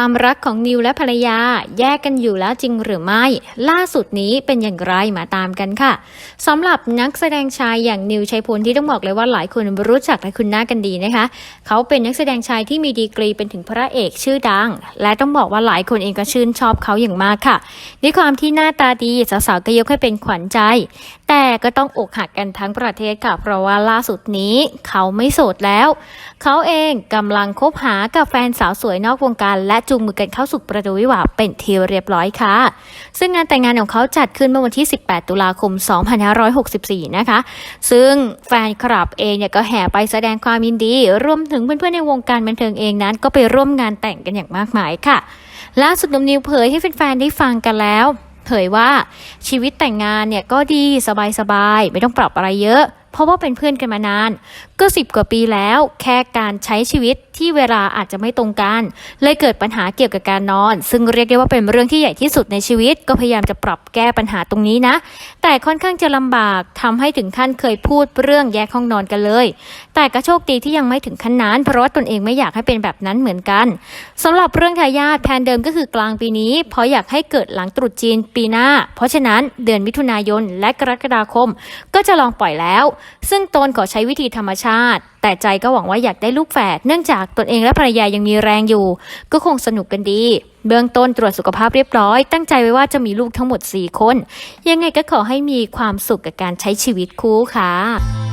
ความรักของนิวและภรรยาแยกกันอยู่แล้วจริงหรือไม่ ล่าสุดนี้เป็นอย่างไรมาตามกันค่ะสำหรับนักแสดงชายอย่างนิวชัยพลที่ต้องบอกเลยว่าหลายคนรู้จักและคุ้นหน้ากันดีนะคะ เขาเป็นนักแสดงชายที่มีดีกรีเป็นถึงพระเอกชื่อดัง และต้องบอกว่าหลายคนเองก็ชื่นชอบเขาอย่างมากค่ะด้วยความที่หน้าตาดีสาวๆก็ยกให้เป็นขวัญใจ แต่ก็ต้องอกหักกันทั้งประเทศค่ะเพราะว่าล่าสุดนี้เขาไม่โสดแล้ว เขาเองกำลังคบหากับแฟนสาวสวยนอกวงการและจูงมือกันเข้าสู่ประตูวิวาเป็นทีเรียบร้อยค่ะ ซึ่งงานแต่งงานของเขาจัดขึ้นเมื่อวันที่ 18 ตุลาคม 2564 นะคะ ซึ่งแฟนคลับเองเนี่ยก็แห่ไปแสดงความยินดี รวมถึงเพื่อนๆในวงการบันเทิงเองนั้น ก็ไปร่วมงานแต่งกันอย่างมากมายค่ะ ล่าสุดนุ่มนิวเผยให้แฟนๆได้ฟังกันแล้วเผยว่าชีวิตแต่งงานเนี่ยก็ดีสบายๆ ไม่ต้องปรับอะไรเยอะ เพราะว่าเป็นเพื่อนกันมานาน ก็สิบกว่าปีแล้ว แค่การใช้ชีวิตที่เวลาอาจจะไม่ตรงกันเลยเกิดปัญหาเกี่ยวกับการนอน ซึ่งเรียกได้ว่าเป็นเรื่องที่ใหญ่ที่สุดในชีวิต ก็พยายามจะปรับแก้ปัญหาตรงนี้นะ แต่ค่อนข้างจะลำบากทำให้ถึงขั้นเคยพูดเรื่องแยกห้องนอนกันเลย แต่ก็โชคดีที่ยังไม่ถึงขั้นนั้น เพราะว่าตนเองไม่อยากให้เป็นแบบนั้นเหมือนกันสำหรับเรื่องทายาทแผนเดิมก็คือกลางปีนี้ เพราะอยากให้เกิดหลังตรุษจีนปีหน้า เพราะฉะนั้นเดือนมิถุนายนและกรกฎาคม ก็จะลองปล่อยแล้วซึ่งตนขอใช้วิธีธรรมชาติ แต่ใจก็หวังว่าอยากได้ลูกแฝดเนื่องจากตนเองและภรรยายังมีแรงอยู่ ก็คงสนุกกันดี เบื้องต้นตรวจสุขภาพเรียบร้อย ตั้งใจไว้ว่าจะมีลูกทั้งหมด 4 คน ยังไงก็ขอให้มีความสุขกับการใช้ชีวิตคู่ค่ะ